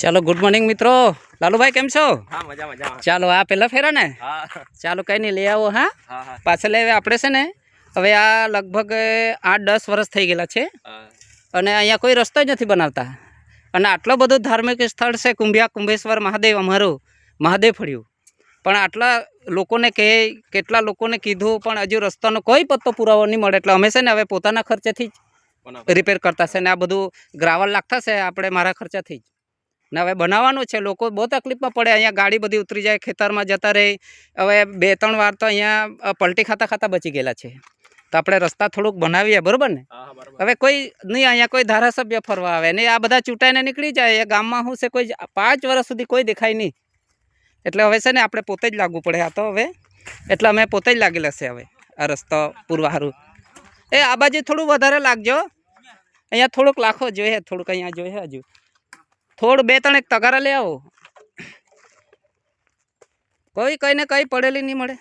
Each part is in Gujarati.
ચાલો ગુડ મોર્નિંગ મિત્રો. લાલુભાઈ કેમ છો? ચાલો આ પેલા ફેરા ને? ચાલો કંઈ નહીં લઈ આવો હા? પાછળ લઈ આપણે છે ને? હવે આ લગભગ આઠ દસ વર્ષ થઈ ગયેલા છે. અને અહીંયા કોઈ રસ્તો જ નથી બનાવતા. અને આટલો બધો ધાર્મિક સ્થળ છે કુંભિયા કુંભેશ્વર મહાદેવ અમારું મહાદેવ ફળ્યું. પણ આટલા લોકોને કહે કેટલા લોકોને કીધું પણ હજુ રસ્તાનો કોઈ પત્તો પુરાવો નહીં મળે. એટલે અમે છે ને હવે પોતાના ખર્ચેથી જ રિપેર કરતા છે ને આ બધું ગ્રાવલ લાગતા છે આપણે મારા ખર્ચાથી જ. ને હવે બનાવવાનું છે. લોકો બહુ તકલીફમાં પડે. અહીંયા ગાડી બધી ઉતરી જાય ખેતરમાં જતા રહે. હવે બે ત્રણ વાર તો અહીંયા પલટી ખાતા ખાતા બચી ગયેલા છે. તો આપણે રસ્તા થોડુંક બનાવીએ બરાબર ને? હવે કોઈ નહીં અહીંયા કોઈ ધારાસભ્ય ફરવા આવે ને આ બધા ચૂંટાઈને નીકળી જાય. એ ગામમાં શું છે કોઈ પાંચ વર્ષ સુધી કોઈ દેખાય નહીં. એટલે હવે છે ને આપણે પોતે જ લાગવું પડે. આ તો હવે એટલે અમે પોતે જ લાગેલા છે હવે આ રસ્તો પૂરવાહારું. એ આ બાજુ થોડું વધારે લાગજો. અહીંયા થોડુંક લાખો જોઈએ થોડુંક અહીંયા જોઈએ હજુ. થોડું બે ત્રણ એક તગારા લઈ આવો. કોઈ કંઈને કંઈ પડેલી નહીં મળે.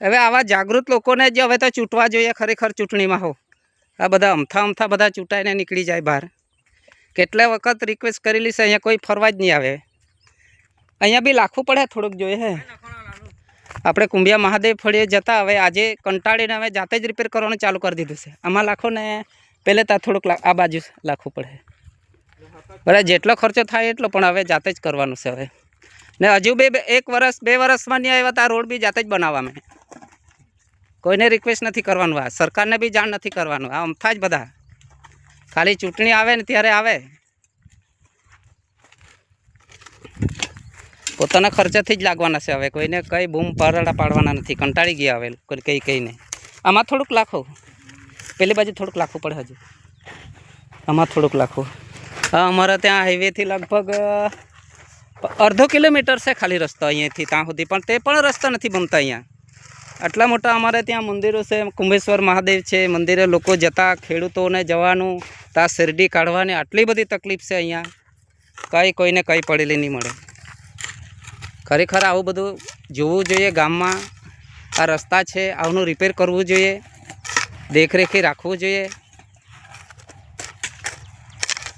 હવે આવા જાગૃત લોકોને જ હવે તો ચૂંટવા જોઈએ, ખરેખર ચૂંટણીમાં હો. આ બધા અમથા અમથા બધા ચૂંટાઈને નીકળી જાય બહાર. કેટલા વખત રિક્વેસ્ટ કરેલી છે, અહીંયા કોઈ ફરવા જ નહીં આવે. અહીંયા બી લાખવું પડે થોડુંક જોઈએ હે. આપણે કુંભિયા મહાદેવ ફળીએ જતા હવે આજે કંટાળીને હવે જાતે જ રિપેર કરવાનું ચાલુ કરી દીધું છે. આમાં લાખો ને પહેલે ત્યાં થોડુંક આ બાજુ લાખવું પડે. બરાબર, જેટલો ખર્ચો થાય એટલો, પણ હવે જાતે જ કરવાનું છે હવે. ને હજુ બે એક વર્ષ બે વર્ષમાં નહીં આવ્યા તો રોડ બી જાતે જ બનાવવા મેં. કોઈને રિક્વેસ્ટ નથી કરવાનું આ. સરકારને બી જાણ નથી કરવાનું. આ અમથા જ બધા. ખાલી ચૂંટણી આવે ને ત્યારે આવે. પોતાના ખર્ચાથી જ લાગવાના છે હવે. કોઈને કંઈ બૂમ પરડા પાડવાના નથી. કંટાળી ગયા હવે કોઈ કંઈ નહીં આમાં થોડુંક લાખો. પેલી બાજુ થોડુંક લાખવું પડે હજુ. આમાં થોડુંક લાખવું અમારા ત્યાં હાઈવેથી લગભગ અડધો કિલોમીટર છે ખાલી રસ્તો અહીંયાથી ત્યાં સુધી, પણ તે પણ રસ્તા નથી બનતા અહીંયા. આટલા મોટા અમારે ત્યાં મંદિરો છે, કુંભેશ્વર મહાદેવ છે, મંદિરે લોકો જતા ખેડૂતોને જવાનું, ત્યાં શેરડી કાઢવાની, આટલી બધી તકલીફ છે અહીંયા. કંઈ કોઈને કંઈ પડેલી નહીં મળે. ખરેખર આવું બધું જોવું જોઈએ ગામમાં. આ રસ્તા છે આવનું રિપેર કરવું જોઈએ. દેખરેખી રાખવું જોઈએ.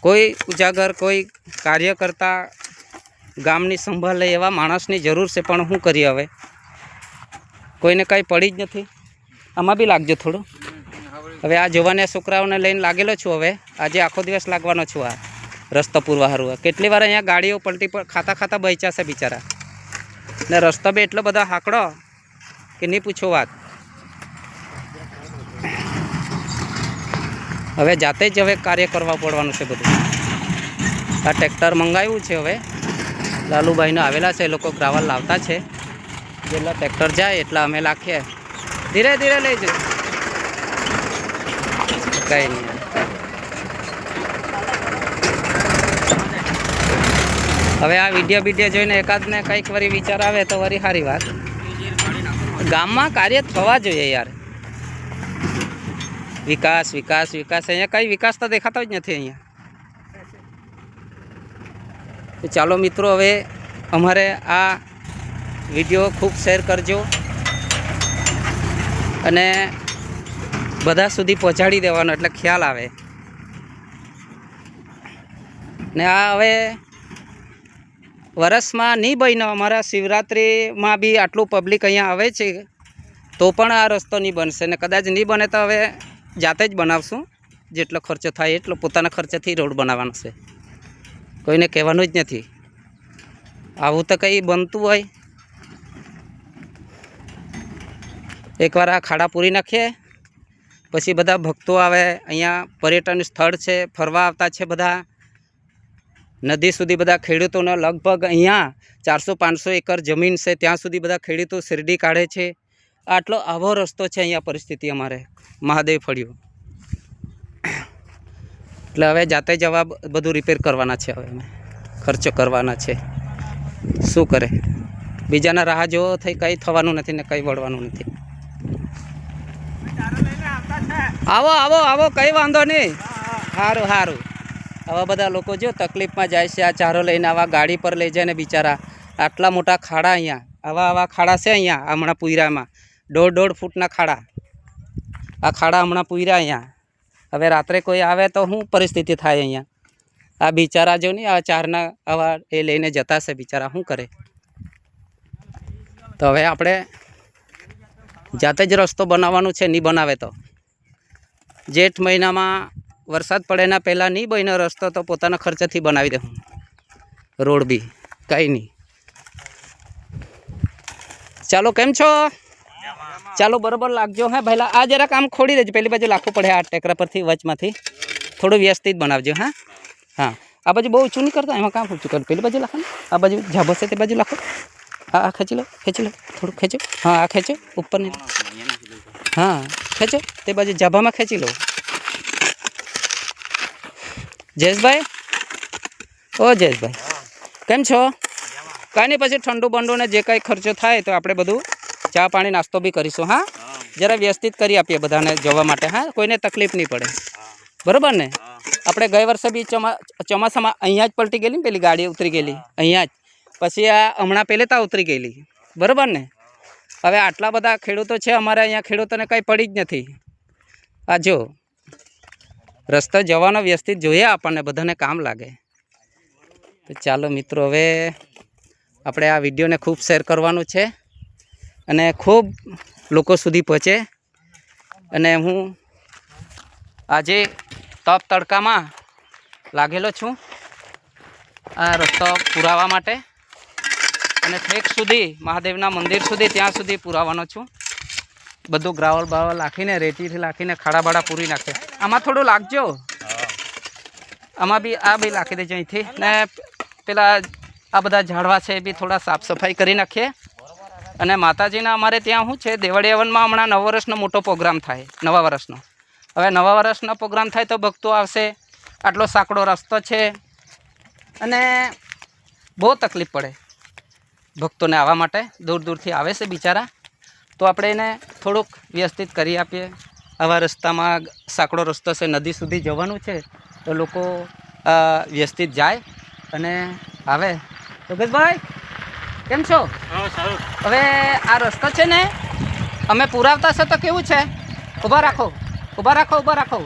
કોઈ ઉજાગર, કોઈ કાર્ય કરતા ગામની સંભાળ લે એવા માણસની જરૂર છે, પણ શું કરીએ હવે? કોઈને કાંઈ પડી જ નથી? આમાં બી લાગજો થોડું. હવે આ જોવાને છોકરાઓને લઈને લાગેલો છું હવે. આજે આખો દિવસ લાગવાનો છું આ રસ્તો પૂરવા હારું કેટલી વાર અહીંયા ગાડીઓ પલટી પર ખાતા ખાતા બચ્યા છે બિચારા. ને રસ્તો બી એટલો બધો હાકડો કે નહીં પૂછો વાત. હવે જાતે જ હવે કાર્ય કરવા પડવાનું છે બધું. આ ટ્રેક્ટર મંગાવ્યું છે હવે. લાલુભાઈનો આવેલા છે, એ લોકો ગ્રાવલ લાવતા છે. જેટલા ટ્રેક્ટર જાય એટલા અમે લાખીએ. ધીરે ધીરે લઈ જઈએ કંઈ નહીં. હવે આ વીડિયો વીડિયો જોઈને એકાદને કંઈક વરી વિચાર આવે તો વરી સારી વાત. ગામમાં કાર્ય થવા જોઈએ યાર. વિકાસ વિકાસ વિકાસ. અહીંયા કઈ વિકાસ તો દેખાતો જ નથી અહીંયા. ચાલો મિત્રો, હવે અમારે આ વીડિયો ખૂબ શેર કરજો અને બધા સુધી પહોંચાડી દેવાનો, એટલે ખ્યાલ આવે. ને આ હવે વરસમાં નહીં બન્યો, અમારા શિવરાત્રિમાં બી આટલું પબ્લિક અહીંયા આવે છે, તો પણ આ રસ્તો નહીં બનશે. ને કદાચ નહીં બને તો હવે જાતે જ બનાવશું. જેટલો ખર્ચો થાય એટલો પોતાના ખર્ચેથી રોડ બનાવવાનો છે. કોઈને કહેવાનું જ નથી. આવું તો કંઈ બનતું હોય. એકવાર આ ખાડા પૂરી નાખીએ. પછી બધા ભક્તો આવે, અહીંયા પર્યટન સ્થળ છે, ફરવા આવતા છે બધા. નદી સુધી બધા ખેડૂતોને લગભગ અહીંયા ચારસો પાંચસો એકર જમીન છે, ત્યાં સુધી બધા ખેડૂતો શેરડી કાઢે છે. આટલો આવો રસ્તો છે અહીંયા પરિસ્થિતિ અમારે. મહાદેવ ફળ્યું. એટલે હવે જાતે જવા બધું રિપેર કરવાના છે હવે અમે. ખર્ચો કરવાના છે. શું કરે? બીજાના રાહ જોવો થઈ, કંઈ થવાનું નથી ને કંઈ વળવાનું નથી. આવો આવો આવો, કંઈ વાંધો નહીં. સારું સારું આવા બધા લોકો જો તકલીફમાં જાય છે આ ચારો લઈને આવા ગાડી પર લઈ જાય ને બિચારા. આટલા મોટા ખાડા અહીંયા. આવા આવા ખાડા છે અહીંયા, હમણાં પુયરામાં દોઢ દોઢ ફૂટના ખાડા. આ ખાડા હમણાં પૂર્યા અહીંયા. હવે રાત્રે કોઈ આવે તો શું પરિસ્થિતિ થાય અહીંયા? આ બિચારા જો નહીં, આ ચારના આવા એ લઈને જતા છે બિચારા, શું કરે? તો હવે આપણે જાતે જ રસ્તો બનાવવાનો છે, નહીં બનાવે તો. જેઠ મહિનામાં વરસાદ પડે એના પહેલાં નહીં બન્યો રસ્તો, તો પોતાના ખર્ચેથી બનાવી દઉં રોડ બી. કંઈ નહીં. ચાલો, કેમ છો? ચાલો બરોબર લાગજો, હે પહેલાં આ જરાક આમ ખોડી દેજો. પેલી બાજુ લાખવું પડે, આ ટેકરા પરથી વચમાંથી. થોડું વ્યવસ્થિત બનાવજો, હા. હા. આ બાજુ બહુ ઊંચું નહીં કરતા, એમાં કામ ઊંચું કર. પેલી બાજુ લાખો ને. આ બાજુ ઝાબો છે તે બાજુ લાખો. હા, આ ખેંચી લો ખેંચી લો. થોડું ખેંચો. હા, આ ખેંચો. ઉપર નહીં. હા, ખેંચો. તે બાજુ ઝાબામાં ખેંચી લો. જયેશભાઈ? ઓ, જયેશભાઈ. કેમ છો? કાંઈ નહીં, પછી ઠંડુ બંડુ ને જે કાંઈ ખર્ચો થાય તો આપણે બધું ચા પાણી નાસ્તો બી કરીશું હા? જરા વ્યવસ્થિત કરી આપીએ બધાને જવા માટે હા? કોઈને તકલીફ નહીં પડે. બરોબર ને? આપણે ગઈ વર્ષે બી ચોમા ચોમાસામાં અહીંયા જ પલટી ગયેલી ને પેલી ગાડી ઉતરી ગયેલી? અહીંયા જ. પછી આ હમણાં પહેલે ત્યાં ઉતરી ગયેલી. બરોબર ને? હવે આટલા બધા ખેડૂતો છે અમારે અહીંયા ખેડૂતોને કંઈ પડી જ નથી. આ જો. રસ્તો જવાનો વ્યવસ્થિત જોઈએ આપણને બધાને કામ લાગે. તો ચાલો મિત્રો હવે આપણે આ વિડીયોને ખૂબ શેર કરવાનું છે. અને ખૂબ લોકો સુધી પહોંચે. અને હું આજે તપ તડકામાં લાગેલો છું આ રસ્તો પુરાવા માટે. અને ઠેક સુધી મહાદેવના મંદિર સુધી, ત્યાં સુધી પુરાવાનો છું. બધું ગ્રાવલ બાવલ નાખીને રેતીથી નાખીને ખાડા બાડા પૂરી નાખે. આમાં થોડું લાગજો. આમાં બી, આ બી નાખી દેજો અહીંથી. ને પેલા આ બધા ઝાડવા છે એ બી થોડા સાફ સફાઈ કરી નાખીએ. અને માતાજીના અમારે ત્યાં શું છે દેવળિયાવનમાં હમણાં નવ વર્ષનો મોટો પ્રોગ્રામ થાય, નવા વર્ષનો. હવે નવા વર્ષનો પ્રોગ્રામ થાય તો ભક્તો આવશે, આટલો સાંકડો રસ્તો છે અને બહુ તકલીફ પડે ભક્તોને આવવા માટે, દૂર દૂરથી આવે છે બિચારા. તો આપણે એને થોડુંક વ્યવસ્થિત કરી આપીએ. આવા રસ્તામાં સાંકડો રસ્તો છે, નદી સુધી જવાનું છે, તો લોકો વ્યવસ્થિત જાય અને આવે. તો યોગેશભાઈ કેમ છો? હવે આ રસ્તો છે ને અમે પુરાવતા છે તો કેવું છે? ઊભા રાખો ઊભા રાખો ઊભા રાખો.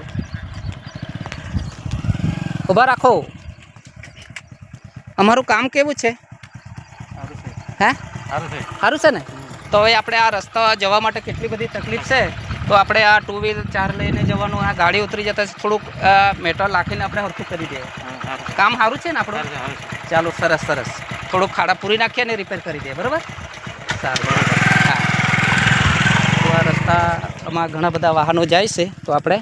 ઊભા રાખો. અમારું કામ કેવું છે? હે? સારું છે. ને? તો હવે આપણે આ રસ્તા જવા માટે કેટલી બધી તકલીફ છે? તો આપણે આ ટુ વ્હીલ ચાર લઈને જવાનું આ ગાડી ઉતરી જતા થોડુંક મેટલ નાખીને આપણે હરખું કરી દઈએ. કામ સારું છે ને આપણું? ચાલો સરસ સરસ. થોડુંક ખાડા પૂરી નાખીએ ને રિપેર કરી દઈએ, બરાબર? સારું હા. તો આ રસ્તામાં ઘણા બધા વાહનો જાય છે, તો આપણે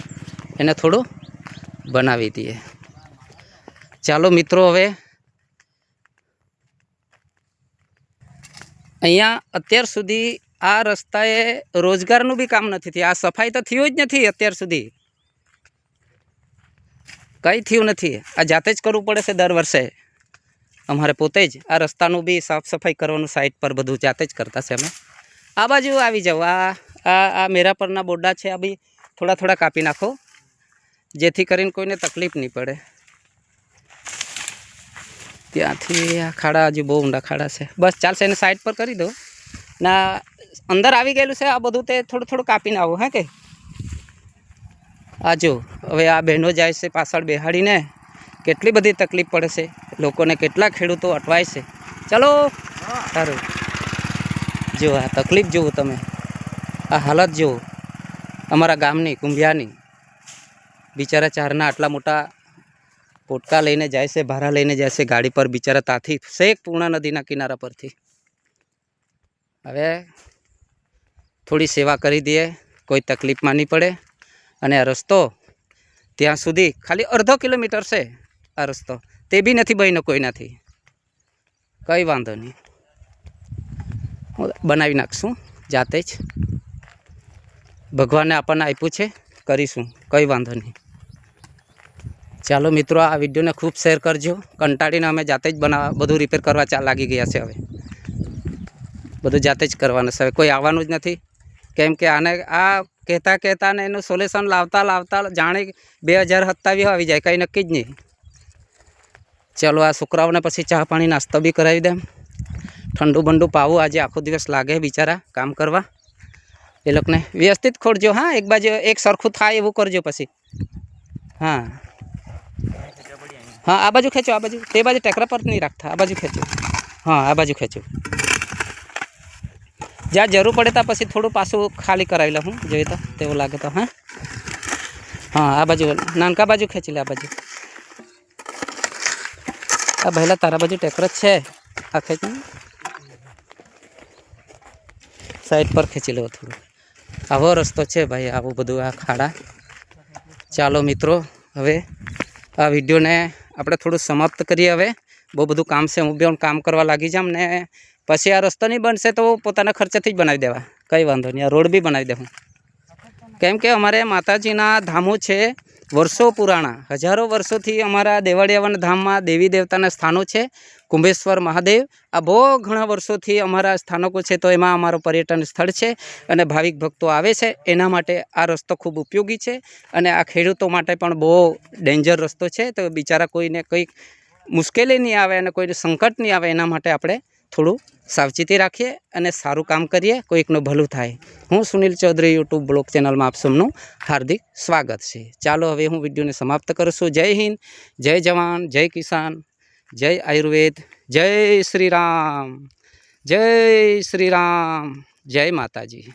એને થોડું બનાવી દઈએ. ચાલો મિત્રો, હવે અહીંયા અત્યાર સુધી આ રસ્તાએ રોજગારનું બી કામ નથી થયું. આ સફાઈ તો થયું જ નથી અત્યાર સુધી. કંઈ થયું નથી. આ જાતે જ કરવું પડે છે દર વર્ષે. અમારે પોતે જ આ રસ્તાનું બી સાફ સફાઈ કરવાનું સાઈડ પર બધું જાતે જ કરતા છે અમે. આ બાજુ આવી જાઓ. આ આ આ મેરા પરના બોડા છે, આ બી થોડા થોડા કાપી નાખો. જેથી કરીને કોઈને તકલીફ નહીં પડે. ત્યાંથી આ ખાડા હજુ બહુ ઊંડા ખાડા છે. બસ ચાલશે, એને સાઈડ પર કરી દો. ના, અંદર આવી ગયેલું છે, આ બધું તે થોડું થોડું કાપીને આવો, હે કે? આ જો, હવે આ બહેનો જાય છે પાછળ બેહાડીને. કેટલી બધી તકલીફ પડે છે. લોકોને કેટલા ખેડૂતો અટવાય છે. ચાલો. સારું. જો, આ તકલીફ જુઓ તમે. આ હાલત જુઓ. અમારા ગામની, કુંભિયાની. બિચારા ચારના આટલા મોટા પોટકા લઈને જાય છે, ભારા લઈને જાય છે, ગાડી પર. બિચારા તાથી શેક પૂર્ણા નદીના કિનારા પરથી. હવે થોડી સેવા કરી દઈએ, કોઈ તકલીફમાં નહીં પડે. અને આ રસ્તો ત્યાં સુધી ખાલી અડધો કિલોમીટર છે. આ રસ્તો. તે બી નથી બન્યો કોઈનાથી કંઈ વાંધો નહીં. બનાવી નાખશું, જાતે જ. ભગવાને આપણને આપ્યું છે, કરીશું, કંઈ વાંધો નહીં. ચાલો મિત્રો, આ વિડીયોને ખૂબ શેર કરજો. કંટાળીને અમે જાતે જ બનાવવા બધું રિપેર કરવા ચા લાગી ગયા છે હવે. બધું જાતે જ કરવાનું છે. હવે કોઈ આવવાનું જ નથી. કેમ કે આને, આ કહેતા કહેતા ને એનું સોલ્યુશન લાવતા લાવતા જાણે બે હજાર સત્તાવીસ આવી જાય. કંઈ નક્કી જ નહીં. ચાલો આ છોકરાઓને પછી ચા પાણી નાસ્તો બી કરાવી દેમ. ઠંડુ બંડુ પાવું આજે આખો દિવસ લાગે બિચારા કામ કરવા. એ લોકોને વ્યવસ્થિત ખોડજો હા, એક બાજુ એક સરખું થાય એવું કરજો પછી. હા. હા, આ બાજુ ખેંચો, આ બાજુ. તે બાજુ ટેકરા પર નહીં રાખતા, આ બાજુ ખેંચો. હા, આ બાજુ ખેંચો. જ્યાં જરૂર પડે ત્યાં પછી થોડું પાછું ખાલી કરાવી લઉં હું જોઈએ તો, તેવું લાગે તો, હા. હા, આ બાજુ, નાનકા બાજુ ખેંચી લે, આ બાજુ. આ પહેલાં તારા બાજુ ટેકર જ છે. આ ખેંચ. સાઈડ પર ખેંચી લેવો થોડું. આવો રસ્તો છે ભાઈ, આવું બધું આ ખાડા. ચાલો મિત્રો, હવે આ વિડીયોને આપણે થોડું સમાપ્ત કરીએ હવે. બહુ બધું કામ છે, હું બી કામ કરવા લાગી જામ ને પછી આ રસ્તો નહીં બનશે તો પોતાના ખર્ચેથી જ બનાવી દેવા. કંઈ વાંધો નહીં, આ રોડ બી બનાવી દેવું કેમ કે અમારે માતાજીના ધામો છે વર્ષો પુરાણા, હજારો વર્ષોથી અમારા દેવાળિયાવન ધામમાં દેવી દેવતાના સ્થાનો છે, કુંભેશ્વર મહાદેવ. આ બહુ ઘણા વર્ષોથી અમારા સ્થાનકો છે તો એમાં અમારું પર્યટન સ્થળ છે અને ભાવિક ભક્તો આવે છે, એના માટે આ રસ્તો ખૂબ ઉપયોગી છે અને આ ખેડૂતો માટે પણ બહુ ડેન્જર રસ્તો છે, તો બિચારા કોઈને કંઈક મુશ્કેલી નહીં આવે અને કોઈને સંકટ નહીં આવે એના માટે આપણે થોડું સાવચેતી રાખીએ અને સારું કામ કરીએ, કોઈકનું ભલું થાય. હું સુનિલ ચૌધરી યુટ્યુબ બ્લોગ ચેનલમાં આપ સૌનું હાર્દિક સ્વાગત છે. ચાલો હવે હું વિડીયોને સમાપ્ત કરું છું. જય હિન્દ, જય જવાન, જય કિસાન, જય આયુર્વેદ, જય શ્રી રામ, જય શ્રી રામ. જય માતાજી.